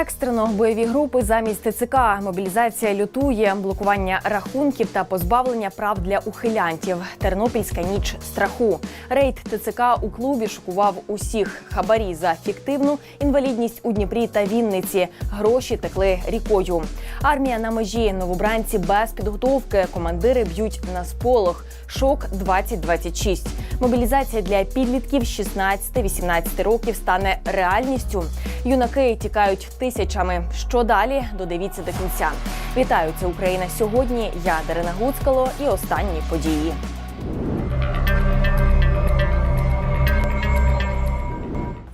Екстрено бойові групи замість ТЦК, мобілізація лютує, блокування рахунків та позбавлення прав для ухилянтів. Тернопільська ніч страху. Рейд ТЦК у клубі шокував усіх. Хабарі за фіктивну інвалідність у Дніпрі та Вінниці. Гроші текли рікою. Армія на межі, новобранці без підготовки. Командири б'ють на сполох. Шок 2026. Мобілізація для підлітків 16-18 років стане реальністю. Юнаки тікають тисячами. Що далі? Додивіться до кінця. Вітаю, це Україна сьогодні. Я Дарина Гуцкало і останні події.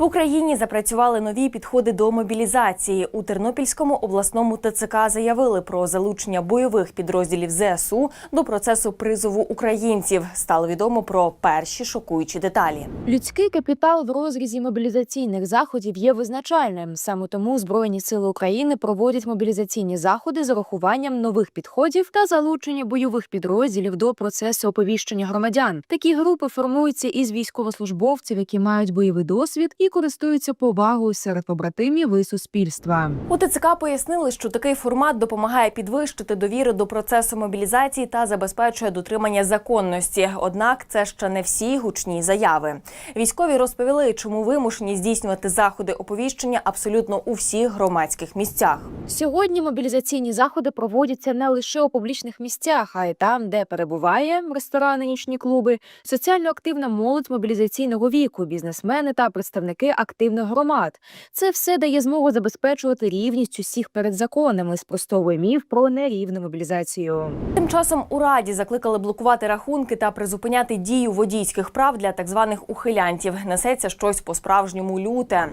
В Україні запрацювали нові підходи до мобілізації. У Тернопільському обласному ТЦК заявили про залучення бойових підрозділів ЗСУ до процесу призову українців. Стало відомо про перші шокуючі деталі. Людський капітал в розрізі мобілізаційних заходів є визначальним. Саме тому Збройні сили України проводять мобілізаційні заходи з урахуванням нових підходів та залучення бойових підрозділів до процесу оповіщення громадян. Такі групи формуються із військовослужбовців, які мають бойовий досвід і користуються повагою серед побратимів і суспільства. У ТЦК пояснили, що такий формат допомагає підвищити довіру до процесу мобілізації та забезпечує дотримання законності. Однак це ще не всі гучні заяви. Військові розповіли, чому вимушені здійснювати заходи оповіщення абсолютно у всіх громадських місцях. Сьогодні мобілізаційні заходи проводяться не лише у публічних місцях, а й там, де перебуває ресторани, нічні клуби, соціально активна молодь мобілізаційного віку, бізнесмени та представники активних громад. Це все дає змогу забезпечувати рівність усіх перед законами, спростовує міф про нерівну мобілізацію. Тим часом у раді закликали блокувати рахунки та призупиняти дію водійських прав для так званих ухилянтів. Несеться щось по справжньому люте.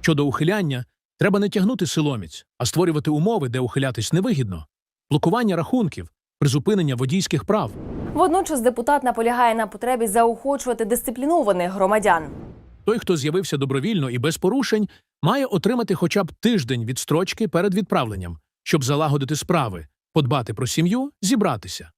Щодо ухиляння, треба не тягнути силоміць, а створювати умови, де ухилятись невигідно. Блокування рахунків, призупинення водійських прав. Водночас депутат наполягає на потребі заохочувати дисциплінованих громадян. Той, хто з'явився добровільно і без порушень, має отримати хоча б тиждень відстрочки перед відправленням, щоб залагодити справи, подбати про сім'ю, зібратися.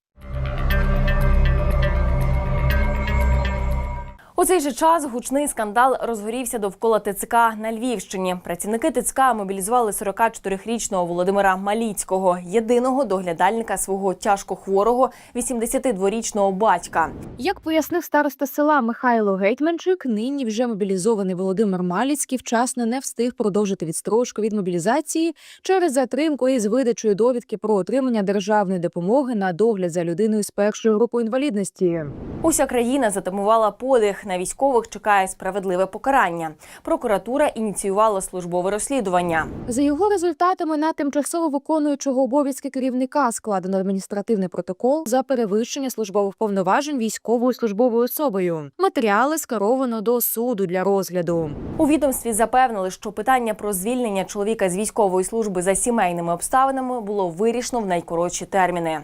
У цей же час гучний скандал розгорівся довкола ТЦК на Львівщині. Працівники ТЦК мобілізували 44-річного Володимира Маліцького, єдиного доглядальника свого тяжко хворого 82-річного батька. Як пояснив староста села Михайло Гетьманчик, нині вже мобілізований Володимир Маліцький вчасно не встиг продовжити відстрочку від мобілізації через затримку із видачею довідки про отримання державної допомоги на догляд за людиною з першою групою інвалідності. Уся країна затамувала подих. На військових чекає справедливе покарання. Прокуратура ініціювала службове розслідування. За його результатами на тимчасово виконуючого обов'язки керівника складено адміністративний протокол за перевищення службових повноважень військовою службовою особою. Матеріали скеровано до суду для розгляду. У відомстві запевнили, що питання про звільнення чоловіка з військової служби за сімейними обставинами було вирішено в найкоротші терміни.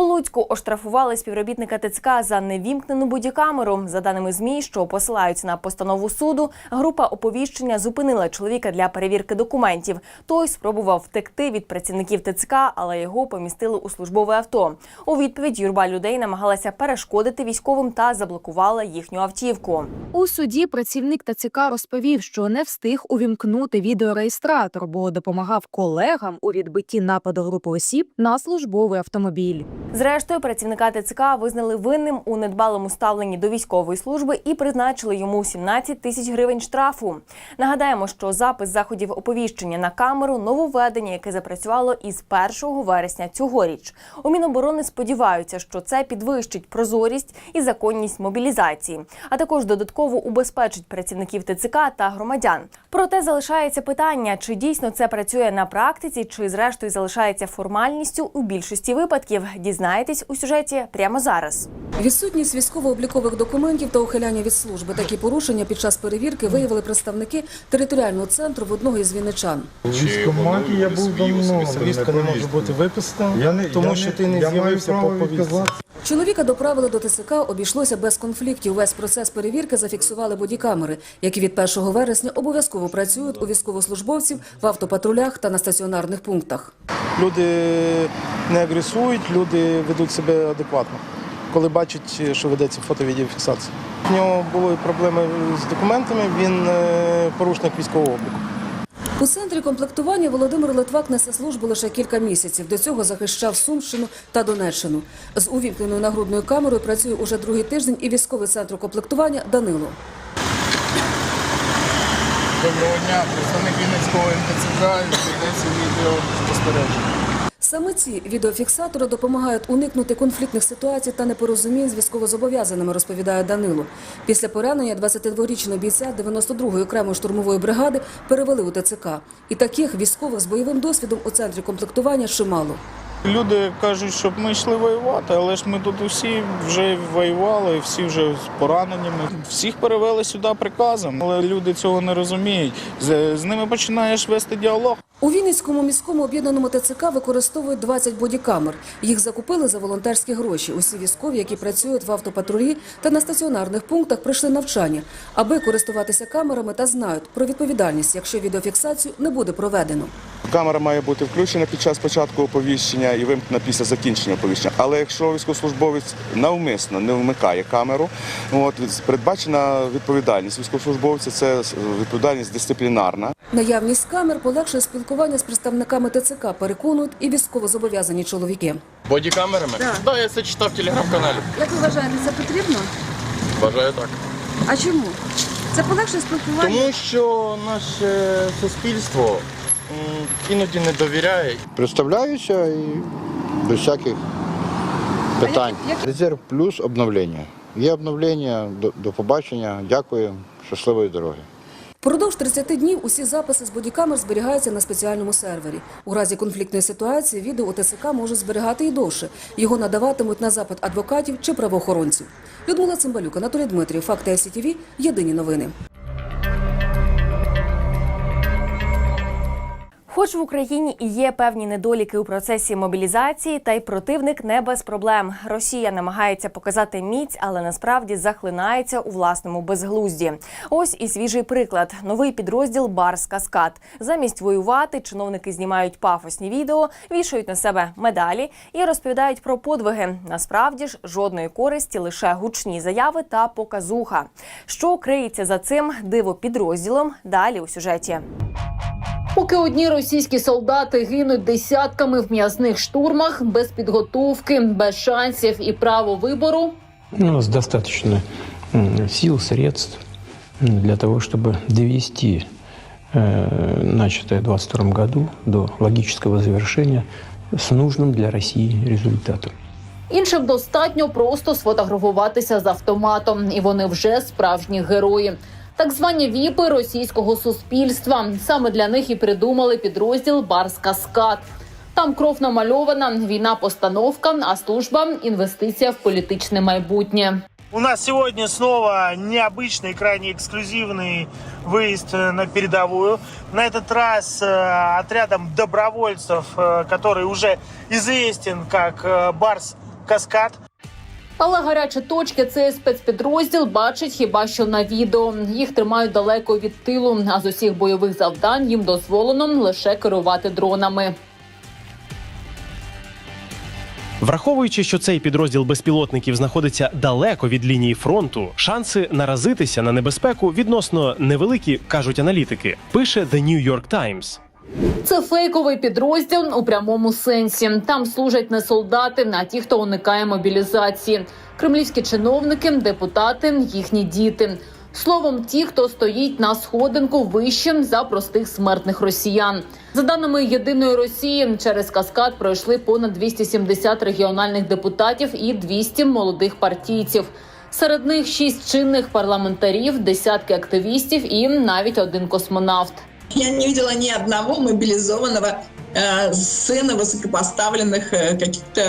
У Луцьку оштрафували співробітника ТЦК за невімкнену бодікамеру. За даними змі, що посилаються на постанову суду, група оповіщення зупинила чоловіка для перевірки документів. Той спробував втекти від працівників ТЦК, але його помістили у службове авто. У відповідь юрба людей намагалася перешкодити військовим та заблокувала їхню автівку. У суді працівник ТЦК розповів, що не встиг увімкнути відеореєстратор, бо допомагав колегам у відбитті нападу групи осіб на службовий автомобіль. Зрештою, працівника ТЦК визнали винним у недбалому ставленні до військової служби і призначили йому 17 тисяч гривень штрафу. Нагадаємо, що запис заходів оповіщення на камеру нововведення, яке запрацювало із 1 вересня цьогоріч. У Міноборони сподіваються, що це підвищить прозорість і законність мобілізації, а також додатково убезпечить працівників ТЦК та громадян. Проте залишається питання, чи дійсно це працює на практиці, чи зрештою залишається формальністю у більшості випадків. Дізнаєтесь у сюжеті прямо зараз. Відсутність військово-облікових документів та ухиляння від служби. Такі порушення під час перевірки виявили представники територіального центру в одного із вінничан. У військкоматі я був давно. Повістка не може бути виписана, Я не- тому що ти не з'явився по повістці. Чоловіка доправили до ТСК, обійшлося без конфліктів. Весь процес перевірки зафіксували бодікамери, які від 1 вересня обов'язково працюють у військовослужбовців в автопатрулях та на стаціонарних пунктах. Люди не агресують, люди ведуть себе адекватно. Коли бачить, що ведеться фото-відеофіксація. У нього були проблеми з документами, він е, порушник військового обліку. У центрі комплектування Володимир Литвак несе службу лише кілька місяців. До цього захищав Сумщину та Донеччину. З увімкненою нагрудною камерою працює уже другий тиждень і військовий центр комплектування Данило. Доброго дня, представник Вінницького МТЦК, ведеться відео спостереження. Саме ці відеофіксатори допомагають уникнути конфліктних ситуацій та непорозумінь з військовозобов'язаними, розповідає Данило. Після поранення 22-річного бійця 92-ї окремої штурмової бригади перевели у ТЦК. І таких військових з бойовим досвідом у центрі комплектування чимало. Люди кажуть, щоб ми йшли воювати, але ж ми тут усі вже воювали, всі вже з пораненнями. Всіх перевели сюди приказом, але люди цього не розуміють. З, з ними починаєш вести діалог. У Вінницькому міському об'єднаному ТЦК використовують 20 бодікамер. Їх закупили за волонтерські гроші. Усі військові, які працюють в автопатрулі та на стаціонарних пунктах, пройшли навчання, аби користуватися камерами та знають про відповідальність, якщо відеофіксацію не буде проведено. Камера має бути включена під час початку оповіщення і вимкнена після закінчення оповіщення. Але якщо військовослужбовець навмисно не вмикає камеру, от передбачена відповідальність військовослужбовця це відповідальність дисциплінарна. Наявність камер полегшує спілкування з представниками ТЦК, переконують і військовозобов'язані чоловіки. Бодікамерами? Так, да, я це читав в телеграм-каналі. Як ви вважаєте, це потрібно? Вважаю так. А чому? Це полегшує спілкування. Тому що наше суспільство іноді не довіряє. Представляюся і без всяких питань. як- як- Резерв плюс обновлення. Є обновлення, до, до побачення. Дякую, щасливої дороги. Продовж 30 днів усі записи з бодікамер зберігаються на спеціальному сервері. У разі конфліктної ситуації відео у ТСК можуть зберігати і довше. Його надаватимуть на запит адвокатів чи правоохоронців. Людмила Цимбалюк, Анатолій Дмитрів, Факти СІТВ, Єдині новини. Хоч в Україні і є певні недоліки у процесі мобілізації, та й противник не без проблем. Росія намагається показати міць, але насправді захлинається у власному безглузді. Ось і свіжий приклад: новий підрозділ Барс Каскад. Замість воювати чиновники знімають пафосні відео, вішають на себе медалі і розповідають про подвиги. Насправді ж жодної користі, лише гучні заяви та показуха. Що криється за цим диво підрозділом? Далі у сюжеті. Поки одні російські солдати гинуть десятками в м'ясних штурмах без підготовки, без шансів і право вибору, У нас достаточно м, сил, средств м, для того, чтобы довести э, начатое в 2022 году до логического завершения с нужным для России результатом. іншим достатньо просто сфотографуватися з автоматом, і вони вже справжні герої. Так звані віпи російського суспільства. Саме для них і придумали підрозділ Барс Каскад. Там кров намальована, війна постановка, а служба інвестиція в політичне майбутнє. У нас сегодня снова необычный, крайне эксклюзивный выезд э, на передовую. На этот раз э, отрядом добровольцев, э, который уже известен как э, Барс Каскад. Але гарячі точки цей спецпідрозділ бачить хіба що на відео. Їх тримають далеко від тилу. А з усіх бойових завдань їм дозволено лише керувати дронами. Враховуючи, що цей підрозділ безпілотників знаходиться далеко від лінії фронту, шанси наразитися на небезпеку відносно невеликі, кажуть аналітики. Пише The New York Times. Це фейковий підрозділ у прямому сенсі. Там служать не солдати, а ті, хто уникає мобілізації. Кремлівські чиновники, депутати, їхні діти. Словом, ті, хто стоїть на сходинку вище за простих смертних росіян. За даними єдиної Росії, через каскад пройшли понад 270 регіональних депутатів і 200 молодих партійців. Серед них шість чинних парламентарів, десятки активістів і навіть один космонавт. Я не видела ни одного мобилизованного э, сына высокопоставленных э, каких-то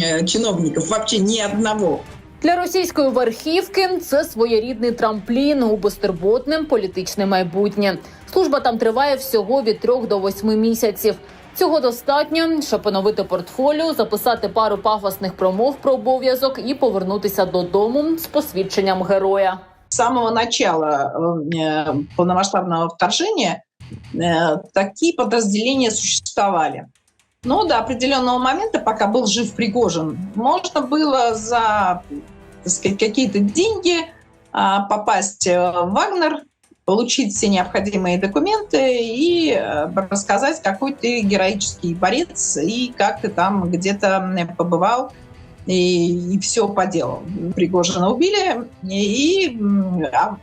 э, чиновников. Вообще ни одного. Для російської верхівки це своєрідний трамплін у безтурботне політичне майбутнє. Служба там триває всього від трьох до восьми місяців. Цього достатньо, щоб поновити портфоліо, записати пару пафосних промов про обов'язок і повернутися додому з посвідченням героя. С самого начала э, полномасштабного вторжения э, такие подразделения существовали. Но до определенного момента, пока был жив Пригожин, можно было за какие-то деньги а, попасть э, в Вагнер, получить все необходимые документы и э, рассказать, какой ты героический борец и как ты там где-то побывал и, все поделал. Пригожина убили, и, м, а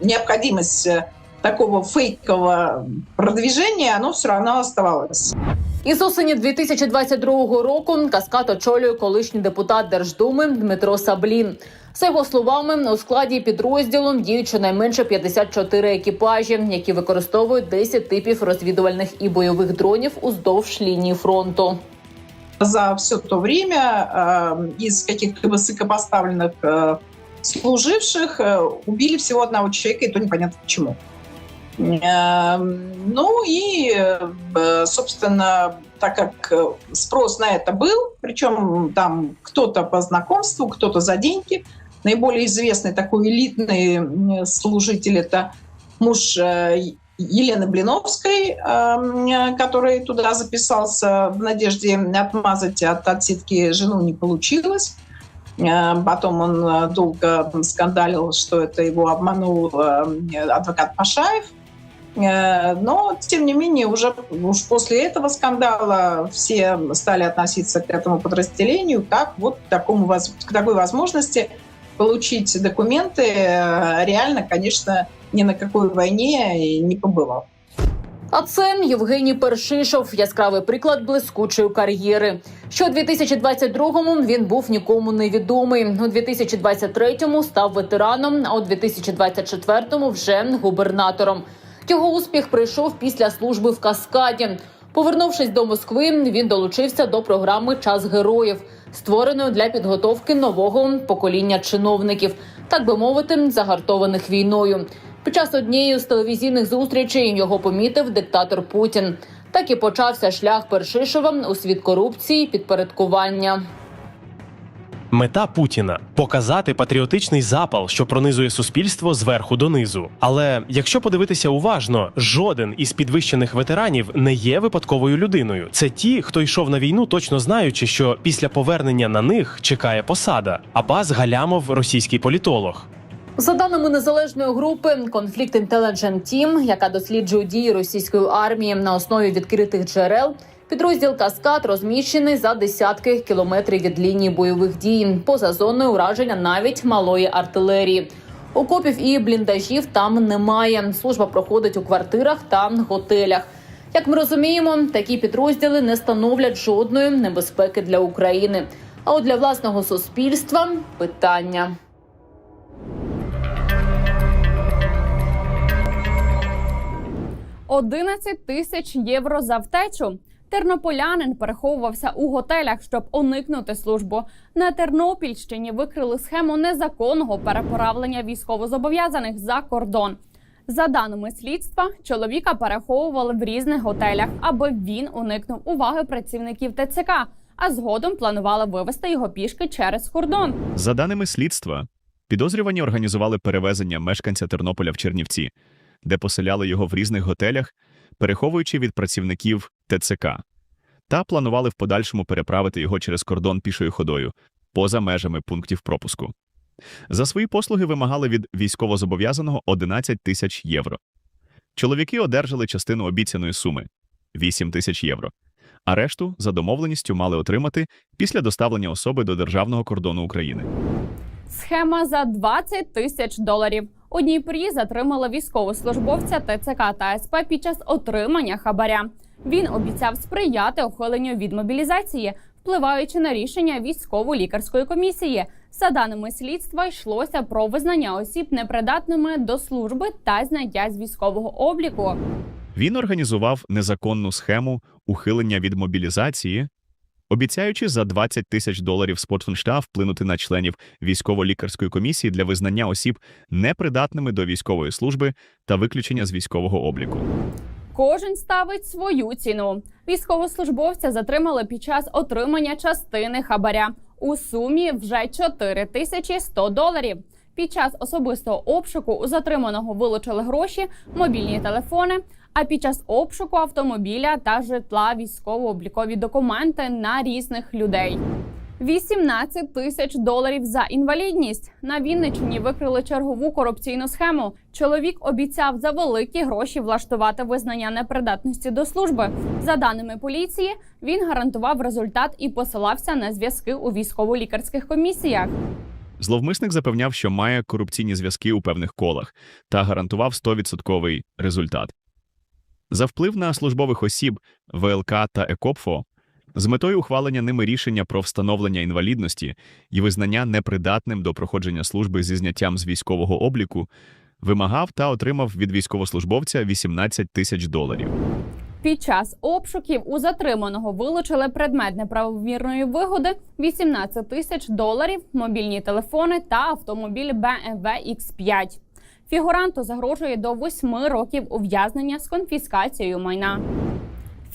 необходимость э, такого фейкового продвижения, оно все равно оставалось. Із осені 2022 року каскад очолює колишній депутат Держдуми Дмитро Саблін. За його словами, у складі підрозділу діють щонайменше 54 екіпажі, які використовують 10 типів розвідувальних і бойових дронів уздовж лінії фронту. За все то время э, из каких-то высокопоставленных э, служивших э, убили всего одного человека, и то непонятно почему. Э, Ну и, э, собственно, так как э, спрос на это был, причем там кто-то по знакомству, кто-то за деньги, наиболее известный такой элитный служитель это муж э, Елены Блиновской, э, который туда записался в надежде отмазать от отсидки жену, не получилось. Потом он долго скандалил, что это его обманул э, адвокат Пашаев. Э, Но, тем не менее, уже уж после этого скандала все стали относиться к этому подразделению как вот к, такому, воз- к такой возможности получить документы. Э, Реально, конечно, ни на какой войне и не побывал. А це Євгеній Першишов, яскравий приклад блискучої кар'єри. Що у 2022-му він був нікому не відомий. У 2023-му став ветераном, а у 2024-му вже губернатором. Його успіх прийшов після служби в Каскаді. Повернувшись до Москви, він долучився до програми Час героїв, створеної для підготовки нового покоління чиновників, так би мовити, загартованих війною. Під час однієї з телевізійних зустрічей його помітив диктатор Путін. Так і почався шлях Першишова у світ корупції, підпорядкування. Мета Путіна показати патріотичний запал, що пронизує суспільство зверху донизу. Але якщо подивитися уважно, жоден із підвищених ветеранів не є випадковою людиною. Це ті, хто йшов на війну, точно знаючи, що після повернення на них чекає посада. Абаз Галямов, російський політолог. За даними незалежної групи Conflict Intelligence Team, яка досліджує дії російської армії на основі відкритих джерел, підрозділ Каскад розміщений за десятки кілометрів від лінії бойових дій, поза зоною ураження навіть малої артилерії. Окопів і бліндажів там немає. Служба проходить у квартирах та готелях. Як ми розуміємо, такі підрозділи не становлять жодної небезпеки для України. А от для власного суспільства питання. – 11 тисяч євро за втечу. Тернополянин переховувався у готелях, щоб уникнути службу. На Тернопільщині викрили схему незаконного переправлення військовозобов'язаних за кордон. За даними слідства, чоловіка переховували в різних готелях, аби він уникнув уваги працівників ТЦК, а згодом планували вивезти його пішки через кордон. За даними слідства, підозрювані організували перевезення мешканця Тернополя в Чернівці, де поселяли його в різних готелях, переховуючи від працівників ТЦК, та планували в подальшому переправити його через кордон пішою ходою поза межами пунктів пропуску. За свої послуги вимагали від військовозобов'язаного 11 тисяч євро. Чоловіки одержали частину обіцяної суми 8 тисяч євро, а решту за домовленістю мали отримати після доставлення особи до державного кордону України. Схема за 20 тисяч доларів. У Дніпрі затримали військовослужбовця ТЦК та СП під час отримання хабаря. Він обіцяв сприяти ухиленню від мобілізації, впливаючи на рішення військово-лікарської комісії. За даними слідства, йшлося про визнання осіб непридатними до служби та зняття з військового обліку. Він організував незаконну схему ухилення від мобілізації, обіцяючи за 20 тисяч доларів спортфуншта вплинути на членів військово-лікарської комісії для визнання осіб непридатними до військової служби та виключення з військового обліку. Кожен ставить свою ціну. Військовослужбовця затримали під час отримання частини хабаря у сумі вже 4100 доларів. Під час особистого обшуку у затриманого вилучили гроші, мобільні телефони. А під час обшуку автомобіля та житла військово-облікові документи на різних людей. 18 тисяч доларів за інвалідність на Вінниччині викрили чергову корупційну схему. Чоловік обіцяв за великі гроші влаштувати визнання непридатності до служби. За даними поліції, він гарантував результат і посилався на зв'язки у військово-лікарських комісіях. Зловмисник запевняв, що має корупційні зв'язки у певних колах та гарантував 100% результат. За вплив на службових осіб ВЛК та ЕКОПФО з метою ухвалення ними рішення про встановлення інвалідності і визнання непридатним до проходження служби зі зняттям з військового обліку вимагав та отримав від військовослужбовця 18 тисяч доларів. Під час обшуків у затриманого вилучили предмет неправомірної вигоди 18 тисяч доларів, мобільні телефони та автомобіль BMW X5. Фігуранту загрожує до 8 років ув'язнення з конфіскацією майна.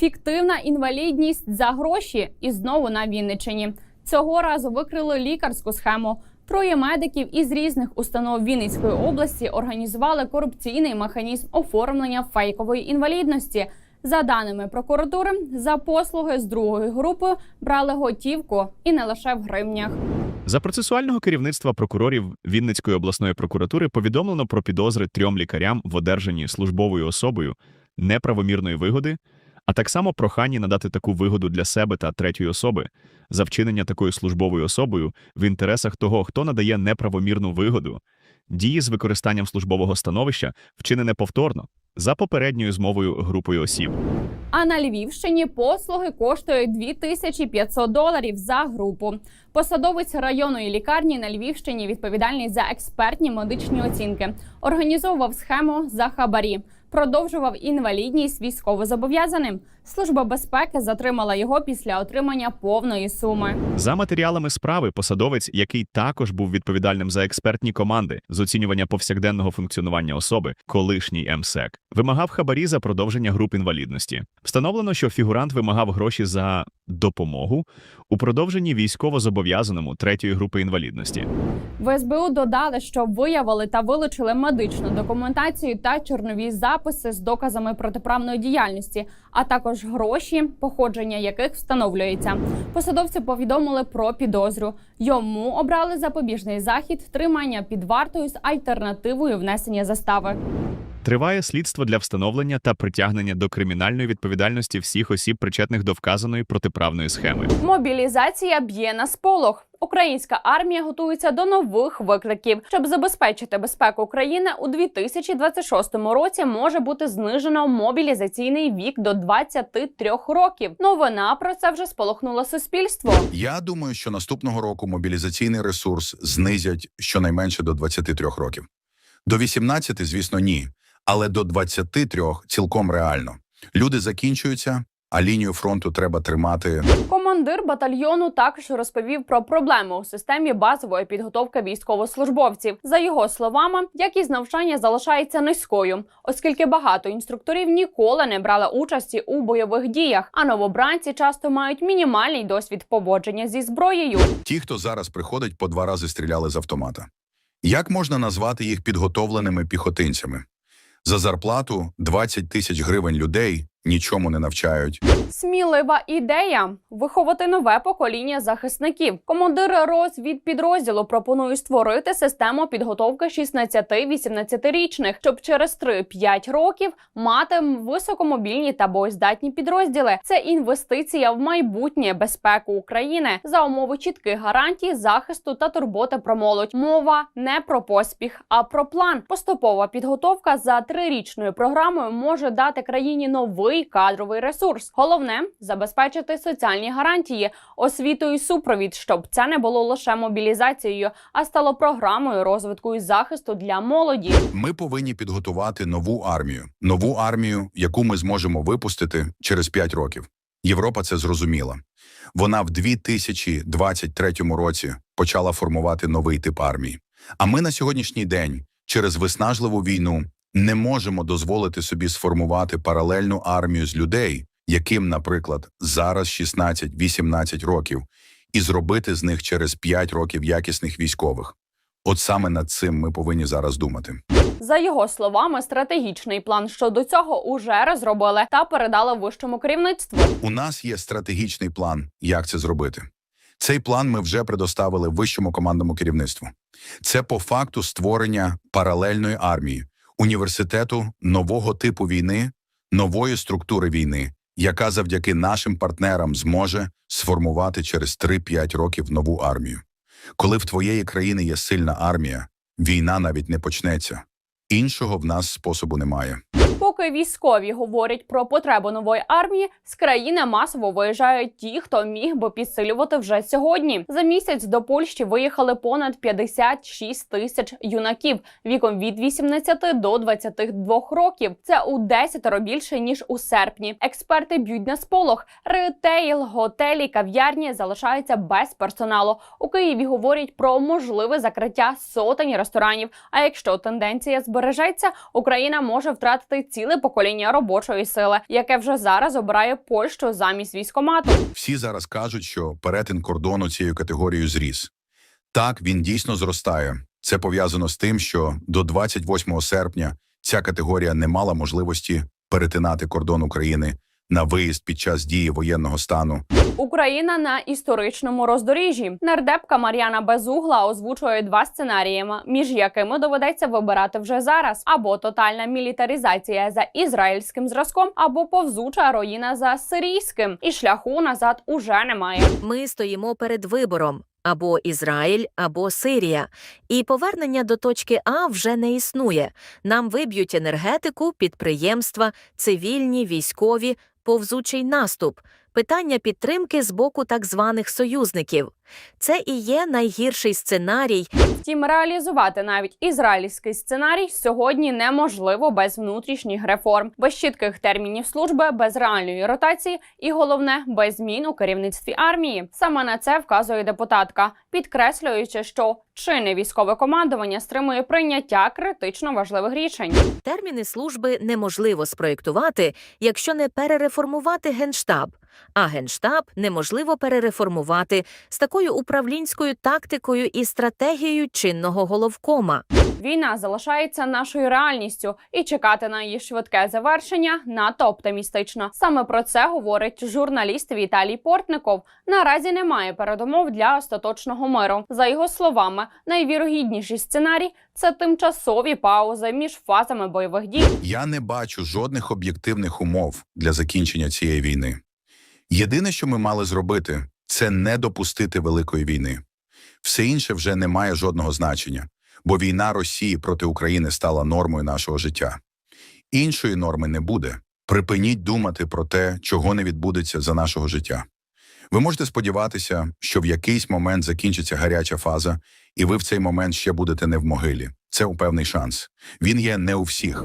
Фіктивна інвалідність за гроші і знову на Вінниччині. Цього разу викрили лікарську схему. Троє медиків із різних установ Вінницької області організували корупційний механізм оформлення фейкової інвалідності. За даними прокуратури, за послуги з другої групи брали готівку і не лише в гривнях. За процесуального керівництва прокурорів Вінницької обласної прокуратури повідомлено про підозри трьом лікарям в одержанні службовою особою неправомірної вигоди, а так само проханні надати таку вигоду для себе та третьої особи за вчинення такою службовою особою в інтересах того, хто надає неправомірну вигоду, дії з використанням службового становища вчинене повторно за попередньою змовою групою осіб. А на Львівщині послуги коштують 2500 доларів за групу. Посадовець районної лікарні на Львівщині відповідальний за експертні медичні оцінки, організовував схему за хабарі, продовжував інвалідність військовозобов'язаним. Служба безпеки затримала його після отримання повної суми. За матеріалами справи посадовець, який також був відповідальним за експертні команди з оцінювання повсякденного функціонування особи, колишній МСЕК, вимагав хабарі за продовження груп інвалідності. Встановлено, що фігурант вимагав гроші за допомогу у продовженні військово-зобов'язаному третьої групи інвалідності. В СБУ додали, що виявили та вилучили медичну документацію та чорнові записи з доказами протиправної діяльності, а також гроші, походження яких встановлюється. Посадовці повідомили про підозрю. Йому обрали запобіжний захід тримання під вартою з альтернативою внесення застави. Триває слідство для встановлення та притягнення до кримінальної відповідальності всіх осіб, причетних до вказаної протиправної схеми. Мобілізація б'є на сполох. Українська армія готується до нових викликів, щоб забезпечити безпеку країни у 2026 році. Може бути знижено мобілізаційний вік до 23 років. Новина про це вже сполохнула суспільство. Я думаю, що наступного року мобілізаційний ресурс знизять щонайменше до 23 років. До 18, звісно, ні. Але до 23 цілком реально. Люди закінчуються, а лінію фронту треба тримати. Командир батальйону також розповів про проблеми у системі базової підготовки військовослужбовців. За його словами, якість навчання залишається низькою, оскільки багато інструкторів ніколи не брали участі у бойових діях, а новобранці часто мають мінімальний досвід поводження зі зброєю. Ті, хто зараз приходить, по два рази стріляли з автомата. Як можна назвати їх підготовленими піхотинцями? За зарплату 20 тисяч гривень людей нічому не навчають. Смілива ідея виховати нове покоління захисників. Командир розвідпідрозділу пропонує створити систему підготовки 16-18-річних, щоб через 3-5 років мати високомобільні та боєздатні підрозділи. Це інвестиція в майбутнє безпеку України за умови чітких гарантій захисту та турботи про молодь. Мова не про поспіх, а про план. Поступова підготовка за трирічною програмою може дати країні новий кадровий ресурс. Головне забезпечити соціальні гарантії, освіту і супровід, щоб це не було лише мобілізацією, а стало програмою розвитку і захисту для молоді. Ми повинні підготувати нову армію, нову армію, яку ми зможемо випустити через 5 років. Європа це зрозуміла. Вона в 2023 році почала формувати новий тип армії. А ми на сьогоднішній день через виснажливу війну не можемо дозволити собі сформувати паралельну армію з людей, яким, наприклад, зараз 16-18 років, і зробити з них через 5 років якісних військових. От саме над цим ми повинні зараз думати. За його словами, стратегічний план щодо цього уже розробили та передали вищому керівництву. У нас є стратегічний план, як це зробити. Цей план ми вже предоставили вищому командному керівництву. Це по факту створення паралельної армії, університету нового типу війни, нової структури війни, яка завдяки нашим партнерам зможе сформувати через 3-5 років нову армію. Коли в твоєї країни є сильна армія, війна навіть не почнеться. Іншого в нас способу немає. Поки військові говорять про потребу нової армії, з країни масово виїжджають ті, хто міг би підсилювати вже сьогодні. За місяць до Польщі виїхали понад 56 тисяч юнаків віком від 18 до 22 років. Це у 10 більше ніж у серпні. Експерти б'ють на сполох. Ретейл, готелі, кав'ярні залишаються без персоналу. У Києві говорять про можливе закриття сотень ресторанів. А якщо тенденція збережеться, Україна може втратити ціле покоління робочої сили, яке вже зараз обирає Польщу замість військомату. Всі зараз кажуть, що перетин кордону цією категорією зріс. Так, він дійсно зростає. Це пов'язано з тим, що до 28 серпня ця категорія не мала можливості перетинати кордон України на виїзд під час дії воєнного стану. Україна на історичному роздоріжжі. Нардепка Мар'яна Безугла озвучує два сценарії, між якими доведеться вибирати вже зараз: або тотальна мілітаризація за ізраїльським зразком, або повзуча руїна за сирійським. І шляху назад уже немає. Ми стоїмо перед вибором або Ізраїль, або Сирія. І повернення до точки А вже не існує. Нам виб'ють енергетику, підприємства, цивільні, військові, повзучий наступ. Питання підтримки з боку так званих союзників. Це і є найгірший сценарій, Втім, реалізувати навіть ізраїльський сценарій сьогодні неможливо без внутрішніх реформ, без чітких термінів служби, без реальної ротації і головне без змін у керівництві армії. Саме на це вказує депутатка, підкреслюючи, що чинне військове командування стримує прийняття критично важливих рішень. Терміни служби неможливо спроєктувати, якщо не перереформувати генштаб. А генштаб неможливо перереформувати з такою управлінською тактикою і стратегією чинного головкома. Війна залишається нашою реальністю, і чекати на її швидке завершення надто оптимістично. Саме про це говорить журналіст Віталій Портников. Наразі немає передумов для остаточного миру. За його словами, найвірогідніший сценарій це тимчасові паузи між фазами бойових дій. Я не бачу жодних об'єктивних умов для закінчення цієї війни. Єдине, що ми мали зробити, це не допустити великої війни. Все інше вже не має жодного значення, бо війна Росії проти України стала нормою нашого життя. Іншої норми не буде. Припиніть думати про те, чого не відбудеться за нашого життя. Ви можете сподіватися, що в якийсь момент закінчиться гаряча фаза, і ви в цей момент ще будете не в могилі. Це у певний шанс. Він є не у всіх.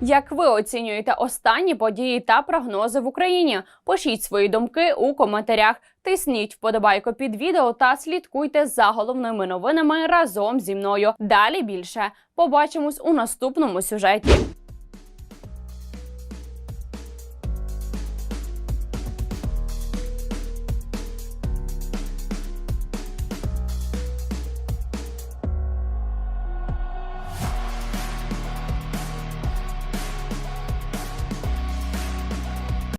Як ви оцінюєте останні події та прогнози в Україні? Пишіть свої думки у коментарях. Тисніть вподобайку під відео та слідкуйте за головними новинами разом зі мною. Далі більше побачимось у наступному сюжеті.